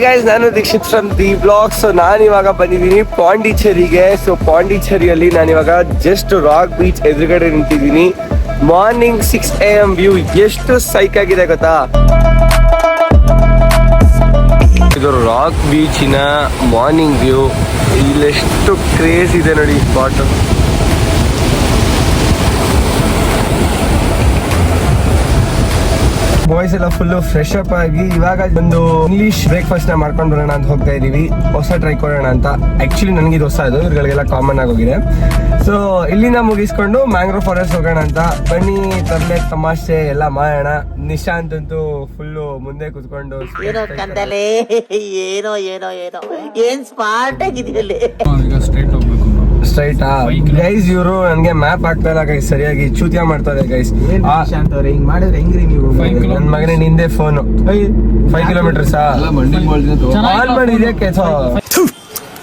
Guys ನಾನು Dikshith from the blog so ನಾನು ಇವಾಗ ಬಂದಿದ್ದೀನಿ ಪಾಂಡಿಚೇರಿಗೆ. ಸೊ ಪಾಂಡಿಚೇರಿಯಲ್ಲಿ ನಾನು ಇವಾಗ ಜಸ್ಟ್ ರಾಕ್ ಬೀಚ್ ಎದುರುಗಡೆ ನಿಂತಿದ್ದೀನಿ. Morning six A M view ಎಷ್ಟು ಸೈಕ್ ಆಗಿದೆ ಗೊತ್ತಾ? ಇದು ರಾಕ್ ಬೀಚಿನ ಮಾರ್ನಿಂಗ್ ವ್ಯೂ ಇಲ್ಲೆಷ್ಟು ಕ್ರೇಜ್ ಇದೆ ನೋಡಿ ಸ್ಪಾಟ್ ಬಾಯ್ಸ್ ಎಲ್ಲ ಫುಲ್ ಫ್ರೆಶ್ ಅಪ್ ಆಗಿ ಇವಾಗ ಒಂದು ಇಂಗ್ಲಿಷ್ ಬ್ರೇಕ್ಫಾಸ್ಟ್ನ ಮಾಡ್ಕೊಂಡು ಬರೋಣ ಅಂತ ಹೋಗ್ತಾ ಇದೀವಿ. ಹೊಸ ಟ್ರೈ ಕೊಡೋಣ ಅಂತ. ಆಕ್ಚುಲಿ ನನಗೆ ಇದು ಹೊಸ ಅದು ಇವ್ರಗಳಿಗೆಲ್ಲ ಕಾಮನ್ ಆಗೋಗಿದೆ. ಸೊ ಇಲ್ಲಿಂದ ಮುಗಿಸ್ಕೊಂಡು ಮ್ಯಾಂಗ್ರೋ ಫಾರೆಸ್ಟ್ ಹೋಗೋಣ ಅಂತ. ಬನ್ನಿ ತರಲೆ ತಮಾಷೆ ಎಲ್ಲ ಮಾಡೋಣ. ನಿಶಾಂತ್ ಅಂತೂ ಫುಲ್ಲು ಮುಂದೆ ಕುತ್ಕೊಂಡು ಏನೋ ಕಂದಲೆ ಏನೋ ಏನೋ ಏನೋ. ಏನ್ ಸ್ಮಾರ್ಟ್ ಆಗಿದೆಯಲ್ಲಿ? ಈಗ ಸ್ಟ್ರೈಟ್ ಹೋಗ್ಬೇಕು ಸ್ಟ್ರೈಟಾ ಗೈಸ್ ಇವರು ನನಗೆ ಮ್ಯಾಪ್ ಆಗ್ತಾ ಇಲ್ಲ ಗೈಸ್ ಸರಿಯಾಗಿ ಚೂತಿಯ ಮಾಡ್ತಾರೆ ಗೈಸ್ ಶಾಂತ್ ಅವ್ರೆ? ಹಿಂಗ್ ಮಾಡಿದ್ರೆ ಹೆಂಗ್ರಿ ನೀವು? ನನ್ನ ಮಗನೇ ನಿಂದೆ ಫೋನು ಫೈವ್ ಕಿಲೋಮೀಟರ್ಸಾ ಆನ್ ಮಾಡಿದ್ಯಾ ಕೆಸ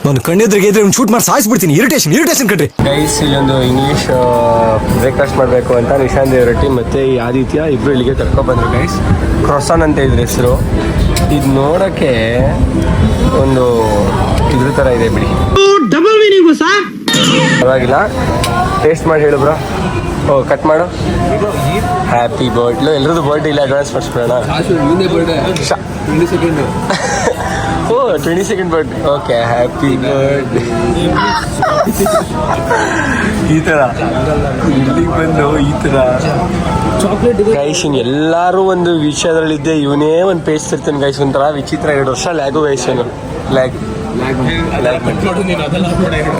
ನಾನು ಕಣ್ಣೆದ್ರಿಗೆ ಇದ್ರೆ ಶೂಟ್ ಮಾಡಿ ಸಾಯಿಸ್ಬಿಡ್ತೀನಿ. ಇರಿಟೇಷನ್ ಇರಿಟೇಷನ್ ಕಣ್ರಿ. ಗೈಸ್ ಇಲ್ಲೊಂದು ಇಂಗ್ಲೀಷ್ ಬ್ರೇಕ್ಫಾಸ್ಟ್ ಮಾಡಬೇಕು ಅಂತ ನಿಶಾಂತ್ ದೇವರಟ್ಟಿ ಮತ್ತೆ ಈ ಆದಿತ್ಯ ಇಬ್ರು ಇಲ್ಲಿಗೆ ಕರ್ಕೊಬಂದ್ರು ಗೈಸ್ ಕ್ರೊಸಾನ್ ಅಂತ ಇದ್ರ ಹೆಸರು. ಇದು ನೋಡಕ್ಕೆ ಒಂದು ಇದ್ರ ತರ ಇದೆ ಬಿಡಿ. ಪರವಾಗಿಲ್ಲ. ಟೇಸ್ಟ್ ಮಾಡಿ ಹೇಳು ಬ್ರೋ ಓ ಕಟ್ ಮಾಡು. ಹ್ಯಾಪಿ ಬರ್ಡ್ ಎಲ್ರದ್ದು ಬರ್ಡೇ ಇಲ್ಲ ಅಡ್ವಾನ್ಸ್ ಮಾಡಿಸ್ಬಿಡೋಣ. ಸೆಕೆಂಡ್ ಓ twenty second bird okay happy bird ಈ ಥರ ಇಲ್ಲಿಗೆ ಬಂದು ಈ ಥರ ಗೈಸ್ ಇನ್ ಎಲ್ಲರೂ ಒಂದು ವಿಷಯದಲ್ಲಿದ್ದೆ ಇವನೇ ಒಂದು ಪೇಸ್ಟ್ ತಿರ್ತಾನೆ ಗೈಸ್ ಒಂಥರ ವಿಚಿತ್ರ. ಎರಡು ವರ್ಷ ಲ್ಯಾಗು ಗೈಸ್ ಏನು? ಲ್ಯಾಗ್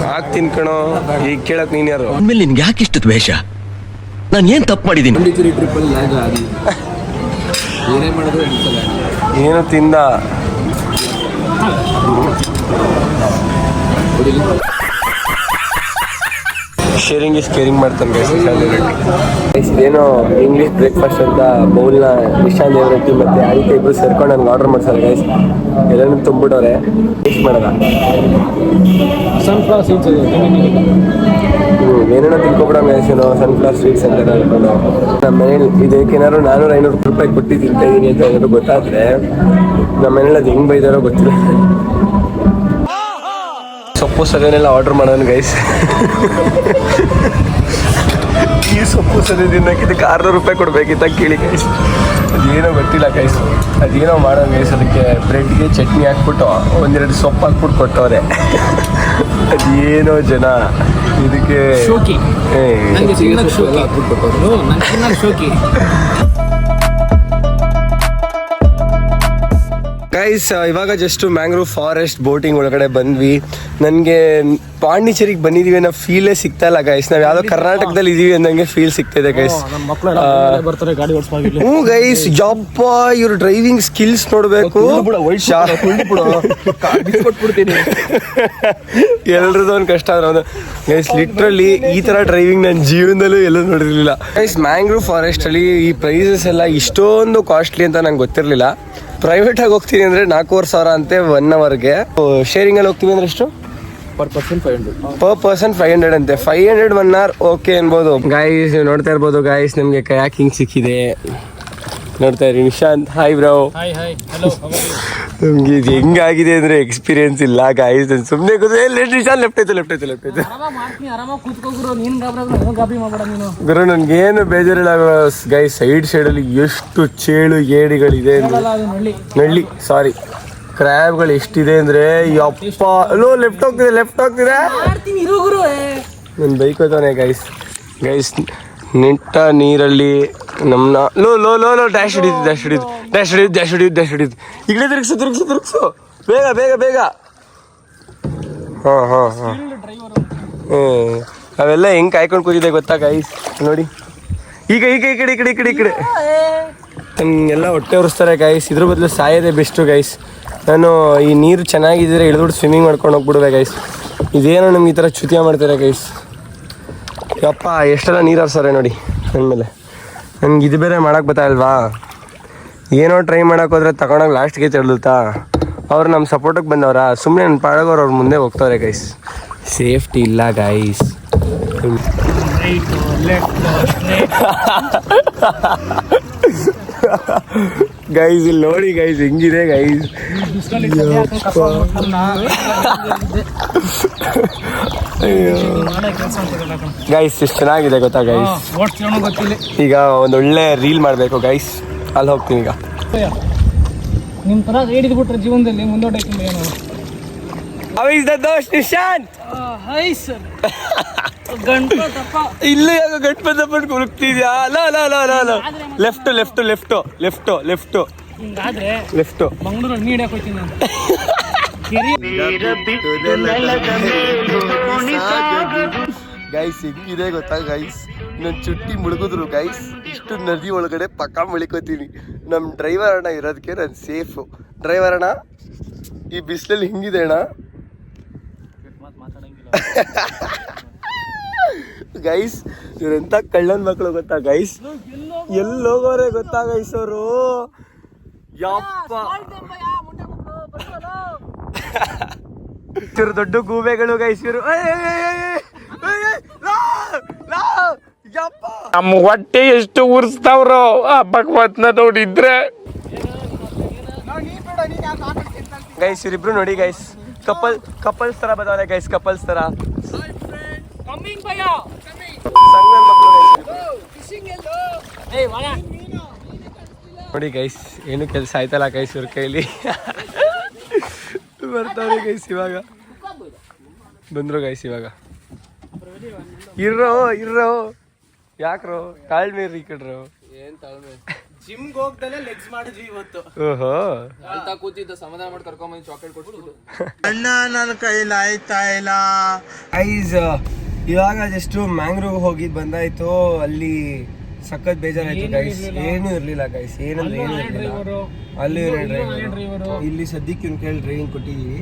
ಹಾಕ್ ಕಣೋ ಈಗ ಕೇಳಕ್ ನೀನ್ ಯಾರು? ಆಮೇಲೆ ನಿನ್ಗೆ ಯಾಕೆ ಇಷ್ಟು ದ್ವೇಷ? ನಾನು ಏನ್ ತಪ್ಪು ಮಾಡಿದ್ದೀನಿ? ಏನು ತಿಂದ. ಶೇರಿಂಗ್ ಇಸ್ ಕೇರಿಂಗ್ ಮಾಡ್ತಾನೆ ಗೈಸ್ ನಿಶಾಂತ್ ಗೈಸ್ ಏನೋ ಇಂಗ್ಲೀಷ್ ಬ್ರೇಕ್ಫಾಸ್ಟ್ ಅಂತ ಬೌಲ್ನ ನಿಶಾಂತ್ ಮತ್ತು ಮತ್ತೆ ಅದಕ್ಕೆ ಇಬ್ರು ಸೇರ್ಕೊಂಡು ನನ್ಗೆ ಆರ್ಡರ್ ಮಾಡ್ತಾರೆ ಗೈಸ್ ಎಲ್ಲನೂ ತುಂಬಿಟ್ಟವ್ರೆ. ಟೇಸ್ಟ್ ಮಾಡಲ್ಲ ಸನ್ಫ್ಲವರ್ ಸೀಡ್ಸ್ ಹ್ಞೂ ಏನೇನೋ ತಿಳ್ಕೊಬಿಡೋ ಗೈಸ್ ಏನೋ ಸನ್ಫ್ಲವರ್ ಸ್ವೀಟ್ಸ್ ಅಂತ ಹೇಳ್ಕೊಂಡು ನಮ್ಮ ಮನೇಲಿ ಇದಕ್ಕೇನಾದ್ರು ನಾನೂರ ಐನೂರು ರೂಪಾಯಿ ಕೊಟ್ಟು ತಿಂತಾ ಇದ್ದೀನಿ ಅಂತ ಏನಾದ್ರು ಗೊತ್ತಾದರೆ ನಮ್ಮ ಮನೇಲಿ ಅದು ಹೆಂಗೆ ಬೈದಾರೋ ಗೊತ್ತಿಲ್ಲ. ಸೊಪ್ಪು ಸಗನೆಲ್ಲ ಆರ್ಡರ್ ಮಾಡೋಣ ಗೈಸ್ ಈ ಸೊಪ್ಪು ಸದೆ ತಿನ್ನಕ್ಕೆ ಇದಕ್ಕೆ ಆರ್ನೂರು ರೂಪಾಯಿ ಕೊಡಬೇಕಿತ್ತ ಕೇಳಿ ಗೈಸ್ ಅದೇನೋ ಗೊತ್ತಿಲ್ಲ ಗೈಸ್ ಅದೇನೋ ಮಾಡೋಣ ಗೈಸ್ ಅದಕ್ಕೆ ಬ್ರೆಡ್ಗೆ ಚಟ್ನಿ ಹಾಕ್ಬಿಟ್ಟು ಒಂದೆರಡು ಸೊಪ್ಪು ಹಾಕ್ಬಿಟ್ಟು ಕೊಟ್ಟವ್ರೆ. ಅದೇನೋ ಜನ. ಇದಕ್ಕೆ ಶೋಕಿ. ಶೋಕಿ. ಗೈಸ್ ಇವಾಗ ಜಸ್ಟ್ ಮ್ಯಾಂಗ್ರೋವ್ ಫಾರೆಸ್ಟ್ ಬೋಟಿಂಗ್ ಒಳಗಡೆ ಬಂದ್ವಿ. ನನಗೆ ಪಾಂಡಿಚೇರಿಗೆ ಬಂದಿದೀವಿ ಅನ್ನೋ ಫೀಲೇ ಸಿಗ್ತಾ ಇಲ್ಲ ಗೈಸ್ ನಾವು ಯಾವ್ದೋ ಕರ್ನಾಟಕದಲ್ಲಿ ಇದೀವಿ ಅನ್ನಂಗೆ ಫೀಲ್ ಸಿಗ್ತಿದೆ ಗೈಸ್ ಹ್ಞೂ ಗೈಸ್ ಜಪ್ಪ ಇವ್ರ ಡ್ರೈವಿಂಗ್ ಸ್ಕಿಲ್ಸ್ ನೋಡ್ಬೇಕು. ಎಲ್ರದ್ದು ಒಂದು ಕಷ್ಟ ಒಂದು ಗೈಸ್ ಲಿಟ್ರಲಿ ಈ ತರ ಡ್ರೈವಿಂಗ್ ನನ್ನ ಜೀವನದಲ್ಲೂ ಎಲ್ಲೂ ನೋಡಿರ್ಲಿಲ್ಲ. ಗೈಸ್ ಮ್ಯಾಂಗ್ರೋವ್ ಫಾರೆಸ್ಟ್ ಅಲ್ಲಿ ಈ ಪ್ರೈಸಸ್ ಎಲ್ಲ ಇಷ್ಟೊಂದು ಕಾಸ್ಟ್ಲಿ ಅಂತ ನಂಗೆ ಗೊತ್ತಿರಲಿಲ್ಲ. ಪ್ರೈವೇಟ್ ಆಗಿ ಹೋಗ್ತೀನಿ ಅಂದ್ರೆ ನಾಲ್ಕೂವರೆ ಸಾವಿರ ಅಂತೆ ಒನ್ ಅವರ್ಗೆ ಶೇರಿಂಗ್ ಅಲ್ಲಿ ಹೋಗ್ತೀವಿ ಅಂದ್ರೆ ಎಷ್ಟು? Per person five hundred per person five hundred ಅಂತೆ. Five hundred one hour okay ಅನ್ಬೋದು. ಗಾಯ್ಸ್ ನೀವು ನೋಡ್ತಾ ಇರ್ಬೋದು ಗಾಯ್ಸ್ ನಿಮಗೆ ಕಯಾಕಿಂಗ್ ಸಿಕ್ಕಿದೆ. ನೋಡ್ತಾ ಇರಿ Nishanth hi bro hi hi hello ನಮ್ಗೆ ಇದು ಹೆಂಗಾಗಿದೆ ಅಂದ್ರೆ ಎಕ್ಸ್ಪೀರಿಯನ್ಸ್ ಇಲ್ಲ ಗಾಯ್ಸ್ ಸುಮ್ಮನೆ ಕೂತ್ರೆ ಲೆಫ್ಟ್ ಐತೆ ಲೆಫ್ಟ್ ಐತೆ ಲೆಫ್ಟ್ ಐತೆ ಮಾಡಬೇಡ ನೀನು. ಗುರು ನನ್ಗೇನು ಬೇಜಾರಿಲ್ಲ ಗೈ ಸೈಡ್ ಸೈಡಲ್ಲಿ ಎಷ್ಟು ಚೇಳು ಏಡಿಗಳಿದೆ ಅಂದ್ರೆ ನಳ್ಳಿ. ಸಾರಿ ಕ್ರ್ಯಾಬ್ಗಳು ಎಷ್ಟಿದೆ ಅಂದ್ರೆ ಯಪ್ಪ ಲೋ ಲೆಫ್ಟ್ ಹೋಗ್ತಿದೆ ಲೆಫ್ಟ್ ಹೋಗ್ತಿದೆ. ನನ್ನ ಬೈಕ್ ಹೋಗ್ತಾನೆ ಗೈಸ್ ಗೈಸ್ ನಿಟ್ಟ ನೀರಲ್ಲಿ ನಮ್ಮನ್ನ ಲೋ ಲೋ ಲೋ ಲೋ ಡ್ಯಾಶ್ ಹಿಡಿದು ಡ್ಯಾಶ್ ಹಿಡಿದು ಡ್ಯಾಶ್ ಹಿಡಿದು ಡ್ಯಾಶ್ ಹಿಡಿದು ಡ್ಯಾಶ್ ಹಿಡಿದು ಈಗಲೇ ತಿರುಗಿಸು ತಿರುಗಿಸು ತಿರುಗಿಸು. ಬೇಗ ಬೇಗ ಬೇಗ. ಹಾಂ ಹಾಂ ಹಾಂ. ಹ್ಞೂ ಅವೆಲ್ಲ ಹೆಂಗೆ ಕಾಯ್ಕೊಂಡು ಕೂತಿದೆ ಗೊತ್ತಾ ಗೈಸ್ ನೋಡಿ. ಈಗ ಈಗ, ಈ ಕಡೆ ಈ ಕಡೆ ಈ ಕಡೆ ಈ ಕಡೆ. ಹೊಟ್ಟೆ ಉರಿಸ್ತಾರೆ ಗೈಸ್ ಇದ್ರ ಬದಲು ಸಾಯೋದೇ ಬೆಸ್ಟು ಗೈಸ್ ನಾನು ಈ ನೀರು ಚೆನ್ನಾಗಿದ್ದರೆ ಇಳಿದ್ಬಿಟ್ಟು ಸ್ವಿಮ್ಮಿಂಗ್ ಮಾಡ್ಕೊಂಡು ಹೋಗ್ಬಿಡುವೆ ಗೈಸ್ ಇದೇನೋ ನಮ್ಗೆ ಈ ಥರ ಚ್ಯುತಿಯ ಮಾಡ್ತಾರೆ ಗೈಸ್ ಯಪ್ಪ, ಎಷ್ಟೆಲ್ಲ ನೀರು ಹರ್ಸಾರೆ ನೋಡಿ ಅಂದಮೇಲೆ ನನಗೆ ಇದು ಬೇರೆ ಮಾಡೋಕ್ಕೆ ಬರ್ತಾ ಇಲ್ವಾ? ಏನೋ ಟ್ರೈ ಮಾಡಕ್ಕೆ ಹೋದ್ರೆ ತಗೊಂಡೋಗಿ ಲಾಸ್ಟ್ಗೆ ತೆರಳುತ್ತಾ ಅವ್ರು ನಮ್ಮ ಸಪೋರ್ಟಿಗೆ ಬಂದವರಾ? ಸುಮ್ಮನೆ ನನ್ನ ಪಾಡಗೋರು ಅವ್ರ ಮುಂದೆ ಹೋಗ್ತವ್ರೆ ಗೈಸ್ ಸೇಫ್ಟಿ ಇಲ್ಲ ಗೈಸ್ ಗೈಸ್ ಇಲ್ಲಿ ನೋಡಿ ಗೈಸ್ ಹೆಂಗಿದೆ ಗೈಸ್ ಗೈಸ್ ಎಷ್ಟು ಚೆನ್ನಾಗಿದೆ ಗೊತ್ತಾ ಗೈಸ್ ಈಗ ಒಂದು ಒಳ್ಳೆ ರೀಲ್ ಮಾಡಬೇಕು ಗೈಸ್ ಅಲ್ಲಿ ಹೋಗ್ತೀನಿ ಈಗ. ನಿಮ್ ತರ ಹಿಡಿದು ಬಿಟ್ರೆ ಜೀವನದಲ್ಲಿ ಮುಂದೋಟಕ್ಕಿಂತ ಏನು How is the ದೋಷ್ ನಿಶಾಂತ್ ಹೈ ಸರ್ ಗಣಪತಪ್ಪ. ಇಲ್ಲೇ ಯಾಕೆ ಗಣಪತಪ್ಪನ ಕುರುಕ್ತಿದ್ಯಾ ಅಲ್ಲ ಅಲ್ಲ ಅಲ್ಲ ಅಲ್ಲ ಅಲ್ಲ left left left left left ಹಿಂಗಾದ್ರೆ ಲೆಫ್ಟ್ ಮಂಗಳೂರಲ್ಲಿ ಗೈಸ್ ಹೆಂಗಿದೆ ಗೊತ್ತಾ ಗೈಸ್ ನನ್ನ ಚುಟ್ಟಿ ಮುಳುಗಿದ್ರು ಗೈಸ್ ಇಷ್ಟು ನದಿ ಒಳಗಡೆ ಪಕ್ಕ ಮುಳಿಕೋತೀನಿ. ನಮ್ಮ ಡ್ರೈವರ್ ಅಣ್ಣ ಇರೋದಕ್ಕೆ ನಾನು ಸೇಫು ಡ್ರೈವರ್ ಅಣ್ಣ ಈ ಬಿಸಿಲಲ್ಲಿ ಹಿಂಗಿದೆ ಅಣ್ಣ? ಗೈಸ್ ಇವ್ರೆಂತ ಕಳ್ಳನ್ ಮಕ್ಕಳು ಗೊತ್ತಾ ಗೈಸ್ ಎಲ್ಲೋಗೋರೆ ಗೊತ್ತಾ ಗೈಸ್ ಅವರು? ಯಪ್ಪ. ಚಿರ ದೊಡ್ಡ ಗೂಬೆಗಳು ಗೈಸ್ ಇವರು ಯಪ್ಪ ನಮ್ಮ ಹೊಟ್ಟೆ ಎಷ್ಟು ಉರ್ಸ್ತಾವ್ರೋ ಆ ಭಗವತ್ನ ನೋಡಿದ್ರೆ. ಗೈಸ್ ಇವರಿಬ್ರು ನೋಡಿ ಗೈಸ್ ಕಪಲ್ ಕಪಲ್ಸ್ ತರ ಬದಲಾವಣೆ ಗೈಸ್ ಕಪಲ್ಸ್ ತರ. ನೋಡಿ ಗೈಸ್ ಏನು ಕೆಲಸ ಆಯ್ತಲ್ಲ ಗೈಸ್ ಇವ್ರ ಕೈಲಿ? ಬರ್ತಾರೆ ಗೈಸ್ ಇವಾಗ. ಬಂದ್ರು ಗೈಸ್ ಇವಾಗ. ಇರ್ರೋ ಇರ್ರೋ. ಯಾಕ್ರೋ? ತಾಳ್ಮೆ ಇರ್ರಿ ಈ ಕಡ್ರು ಏನ್ ತಾಳ್ಮೆ? ಜಿಮ್ಗೆ ಹೋಗ್ದಲೆ ಲೆಗ್ಸ್ ಮಾಡಿದ್ವಿ ಇವತ್ತು. ಓಹೋ. ಅಳ್ತಾ ಕೂತಿದ್ದ ಸಮಾಧಾನ ಮಾಡಿ ಕರ್ಕೊಂಬಂದು ಚಾಕ್ಲೇಟ್ ಕೊಟ್ಬಿಟ್ಟು. ಅಣ್ಣ ನನ್ನ ಕೈಲಿ ಆಯ್ತಾ ಇಲ್ಲ? ಐಸ್ ಇವಾಗ ಜಸ್ಟ್ ಮ್ಯಾಂಗ್ರೂವ್ ಹೋಗಿ ಬಂದಾಯ್ತು. ಅಲ್ಲಿ ಸಖತ್ ಬೇಜಾರಾಯ್ತು ಗೈಸ್ ಏನು ಇರ್ಲಿಲ್ಲ ಗೈಸ್ ಏನಂದ್ರೆ ಏನು ಇರ್ಲಿಲ್ಲ. ಅಲ್ಲಿ ಡ್ರೈವರ್ ಇಲ್ಲಿ ಸದ್ಯಕ್ಕೆ ಇವ್ನ ಕೇಳಿ ಡ್ರೈವಿಂಗ್ ಕೊಟ್ಟಿದೀವಿ.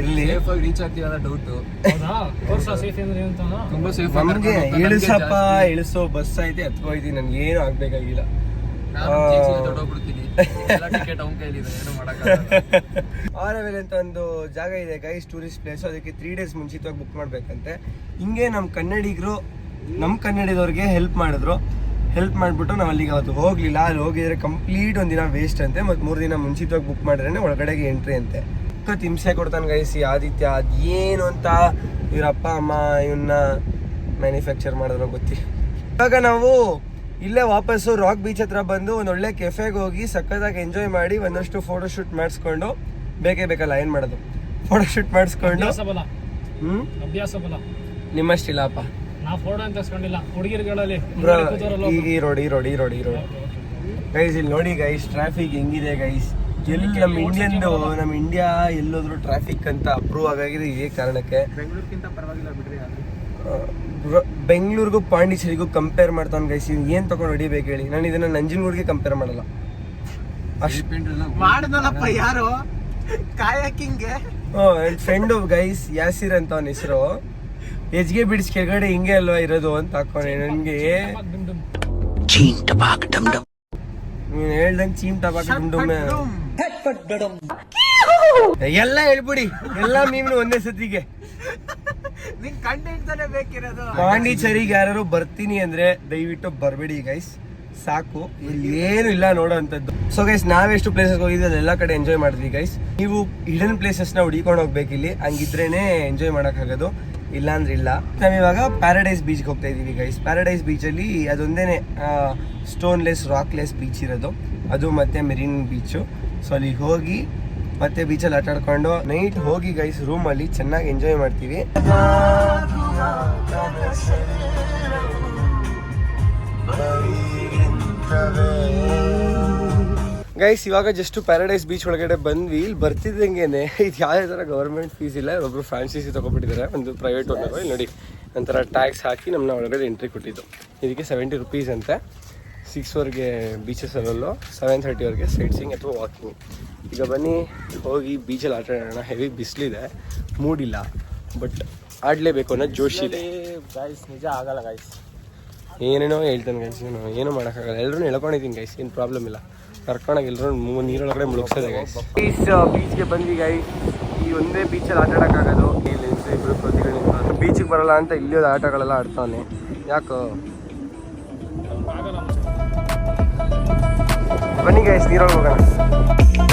ಇರ್ಲಿ ಸೇಫ್ ಆಗಿ ರೀಚ್ ಆಗ್ತೀವಿ ಅನ್ನೋ ಡೌಟ್ ಹೌದಾ? ತೋರ್ಸ ಸೇಫ್ ಅಂದ್ರೆ ಏನು ಅಂತ ತುಂಬಾ ಸೇಫ್ ನಮಗೆ ಇಳಿಸಪ್ಪ ಇಳಿಸೋ ಬಸ್ ಐತೆ ಹತ್ಕೋಯ್ತೀನಿ ನನ್ಗೆ ಏನು ಆಗ್ಬೇಕಾಗಿಲ್ಲ. ಆರವೆಲ್ ಅಂತ ಒಂದು ಜಾಗ ಇದೆ ಗೈಸ್ ಟೂರಿಸ್ಟ್ ಪ್ಲೇಸ್ ಅದಕ್ಕೆ ತ್ರೀ ಡೇಸ್ ಮುಂಚಿತವಾಗಿ ಬುಕ್ ಮಾಡ್ಬೇಕಂತೆ. ಹಿಂಗೆ ನಮ್ಮ ಕನ್ನಡಿಗರು ನಮ್ಮ ಕನ್ನಡಿದವ್ರಿಗೆ ಹೆಲ್ಪ್ ಮಾಡಿದ್ರು. ಹೆಲ್ಪ್ ಮಾಡಿಬಿಟ್ಟು ನಾವು ಅಲ್ಲಿಗೆ ಅವತ್ತು ಹೋಗ್ಲಿಲ್ಲ. ಅಲ್ಲಿ ಹೋಗಿದ್ರೆ ಕಂಪ್ಲೀಟ್ ಒಂದು ದಿನ ವೇಸ್ಟ್ ಅಂತೆ. ಮತ್ತು ಮೂರು ದಿನ ಮುಂಚಿತವಾಗಿ ಬುಕ್ ಮಾಡಿದ್ರೆ ಒಳಗಡೆಗೆ ಎಂಟ್ರಿ ಅಂತೆ. ಸಖತ್ ಹಿಂಸೆ ಕೊಡ್ತಾನೆ ಗೈಸ್ ಈ ಆದಿತ್ಯ. ಅದೇನು ಅಂತ ಇವ್ರ ಅಪ್ಪ ಅಮ್ಮ ಇವನ್ನ ಮ್ಯಾನುಫ್ಯಾಕ್ಚರ್ ಮಾಡಿದ್ರು ಗೊತ್ತಿ. ಇವಾಗ ನಾವು ಇಲ್ಲೇ ವಾಪಸ್ಸು ರಾಕ್ ಬೀಚ್ ಹತ್ರ ಬಂದು ಒಂದೊಳ್ಳೆ ಒಳ್ಳೆ ಕೆಫೆಗೆ ಹೋಗಿ ಸಖತ್ತಾಗಿ ಎಂಜಾಯ್ ಮಾಡಿ ಒಂದಷ್ಟು ಫೋಟೋ ಶೂಟ್ ಮಾಡಿಸ್ಕೊಂಡು ಬೇಕೇ ಬೇಕಲ್ಲ ಏನು ಮಾಡೋದು? ಫೋಟೋ ಶೂಟ್ ಮಾಡಿಸ್ಕೊಂಡು. ಅಭ್ಯಾಸ ಬಲ. ಹ್ಮ್? ಅಪ್ಪ. ನಾ ಫೋಟೋ ಅಂತ ತಸ್ಕೊಂಡಿಲ್ಲ ಹುಡುಗಿರುಗಳಲ್ಲಿ. ಈ ರೋಡ್ ಈ ರೋಡ್ ಈ ರೋಡ್ ಈ ರೋಡ್ ಗೈಸ್ ಇಲ್ಲಿ ನೋಡಿ ಗೈಸ್ ಟ್ರಾಫಿಕ್ ಹೆಂಗಿದೆ ಗೈಸ್ ಎಲ್ಲಿ ನಮ್ಮ ಇಂಡಿಯನ್ದು ನಮ್ಮ ಇಂಡಿಯಾ ಎಲ್ಲೋದ್ರು ಟ್ರಾಫಿಕ್ ಅಂತ ಅಪ್ರೂವ್ ಆಗಾಗಿದೆ ಇದೇ ಕಾರಣಕ್ಕೆ. ಬೆಂಗಳೂರಿಗಿಂತ ಪರವಾಗಿಲ್ಲ ಬಿಡ್ರಿ ಬೆಂಗಳೂರಿಗೂ ಪಾಂಡಿಚೇರಿಗೂ ಕಂಪೇರ್ ಮಾಡ್ತಾನೆ ಗೈಸ್ ಏನು ತಗೊಂಡು ಹೊಡಿಬೇಕು ಹೇಳಿ? ನಾನು ಇದನ್ನ ನಂಜನಗೂಡಿಗೆ ಕಂಪೇರ್ ಮಾಡಲ್ಲ. ಮಾಡಿದಲ್ಲಪ್ಪ ಯಾರು? ಕಾಯಕಿಂಗೆ? ಫ್ರೆಂಡು ಗೈಸ್ ಯಾಸಿರ್ ಅಂತ ಅವನ ಹೆಸರು. ಹೆಜ್ಗೆ ಬಿಡಿಸ್ ಕೆಳಗಡೆ ಹಿಂಗೆ ಅಲ್ವಾ ಇರೋದು ಅಂತ ಹಾಕೊಂಡೆ ನನಗೆ. ಡುಮ್ ಡುಮ್ ನೀನು ಹೇಳ್ದಂಗೆ ಚೀಮ್ ಟಬಾಕ್ ಡುಮ್. ಎಲ್ಲ ಹೇಳ್ಬಿಡಿ ಎಲ್ಲ ಮೀಮ್ನು ಒಂದೇ ಸತಿಗೆ. ನಿಂಗ್ ಕಂಟೆಂಟ್ ತಾನೇ ಬೇಕಿರೋದು. ಪಾಂಡಿಚೇರಿಗೆ ಯಾರು ಬರ್ತೀನಿ ಅಂದ್ರೆ ದಯವಿಟ್ಟು ಬರಬೇಡಿ ಗೈಸ್ ಸಾಕು. ಇಲ್ಲಿ ಏನು ಇಲ್ಲ ನೋಡೋ ಅಂಥದ್ದು. ಸೊ ಗೈಸ್ ನಾವೆಷ್ಟು ಪ್ಲೇಸಸ್ ಹೋಗಿದ್ವಿ ಅದೆಲ್ಲ ಕಡೆ ಎಂಜಾಯ್ ಮಾಡಿದ್ವಿ ಗೈಸ್ ನೀವು ಹಿಡನ್ ಪ್ಲೇಸಸ್ನ ಹುಡ್ಕೊಂಡು ಹೋಗ್ಬೇಕು ಇಲ್ಲಿ. ಹಂಗಿದ್ರೇನೆ ಎಂಜಾಯ್ ಮಾಡೋಕ್ಕಾಗೋದು. ಇಲ್ಲ. ಅಂದ್ರೆ ಇಲ್ಲ ನಾವಿವಾಗ ಪ್ಯಾರಡೈಸ್ ಬೀಚ್ಗೆ ಹೋಗ್ತಾ ಇದೀವಿ ಗೈಸ್ ಪ್ಯಾರಡೈಸ್ ಬೀಚಲ್ಲಿ ಅದೊಂದೇನೆ ಸ್ಟೋನ್ಲೆಸ್ ರಾಕ್ಲೆಸ್ ಬೀಚ್ ಇರೋದು. ಅದು ಮತ್ತೆ ಮೆರೀನ್ ಬೀಚು ಸೊ ಅಲ್ಲಿ ಹೋಗಿ ಮತ್ತೆ ಬೀಚಲ್ಲಿ ಆಟ ಆಡ್ಕೊಂಡು ನೈಟ್ ಹೋಗಿ ಗೈಸ್ ರೂಮಲ್ಲಿ ಚೆನ್ನಾಗಿ ಎಂಜಾಯ್ ಮಾಡ್ತೀವಿ. ಗೈಸ್ ಇವಾಗ ಜಸ್ಟ್ ಪ್ಯಾರಡೈಸ್ ಬೀಚ್ ಒಳಗಡೆ ಬಂದ್ವಿ. ಇಲ್ಲಿ ಬರ್ತಿದ್ದಂಗೆನೆ ಇದು ಯಾವುದೇ ತರ ಗೌರ್ಮೆಂಟ್ ಫೀಸ್ ಇಲ್ಲ ಒಬ್ಬರು ಫ್ರಾಂಚೈಸಿ ತಗೊಬಿಟ್ಟಿದ್ದಾರೆ. ಒಂದು ಪ್ರೈವೇಟ್ ಇಲ್ಲಿ ನೋಡಿ, ಒಂಥರ ಟ್ಯಾಕ್ಸ್ ಹಾಕಿ ನಮ್ಮನ್ನ ಒಳಗಡೆ ಎಂಟ್ರಿ ಕೊಟ್ಟಿದ್ದು. ಇದಕ್ಕೆ ಸೆವೆಂಟಿ ರುಪೀಸ್ ಅಂತೆ. ಸಿಕ್ಸ್ವರೆಗೆ ಬೀಚಸಲ್ಲೂ ಸೆವೆನ್ ತರ್ಟಿವರೆಗೆ ಸೈಟ್ ಸೀಯಿಂಗ್ ಅಥವಾ ವಾಕಿಂಗ್ ಈಗ ಬನ್ನಿ ಹೋಗಿ ಬೀಚಲ್ಲಿ ಆಟ ಆಡೋಣ. ಹೆವಿ ಬಿಸಿಲಿದೆ ಮೂಡಿಲ್ಲ ಬಟ್ ಆಡಲೇಬೇಕು ಅನ್ನೋ ಜೋಶ್ ಇದೆ. ಗಾಯ್ಸ್ ನಿಜ ಆಗಲ್ಲ ಗಾಯ್ಸ್ ಏನೇನೋ ಹೇಳ್ತಾನೆ ಗೈಸ್ ಏನು ಏನೂ ಮಾಡೋಕ್ಕಾಗಲ್ಲ. ಎಲ್ಲರೂ ಹೇಳ್ಕೊಂಡಿದ್ದೀನಿ ಗೈಸ್ ಏನು ಪ್ರಾಬ್ಲಮ್ ಇಲ್ಲ. ಕರ್ಕೊಂಡಾಗ ಎಲ್ಲರೂ ನೀರೊಳಗಡೆ ಮುಳುಗ್ಸೋದೆ ಗೈಸ್ ಬೀಚ್ ಬೀಚ್ಗೆ ಬಂದ್ವಿ ಗೈಸ್ ಈ ಒಂದೇ ಬೀಚಲ್ಲಿ ಆಟ ಆಡೋಕ್ಕಾಗೋದು. ಇಲ್ಲಿ ಇಬ್ಬರು ಪ್ರತಿಗಳು ಬೀಚಿಗೆ ಬರೋಲ್ಲ ಅಂತ ಇಲ್ಲಿ ಆಟಗಳೆಲ್ಲ ಆಡ್ತಾನೆ ಯಾಕೋ? ಬನ್ನಿ ಗೈಸ್ ನೀರೊಳಗೆ ಹೋಗೋಣ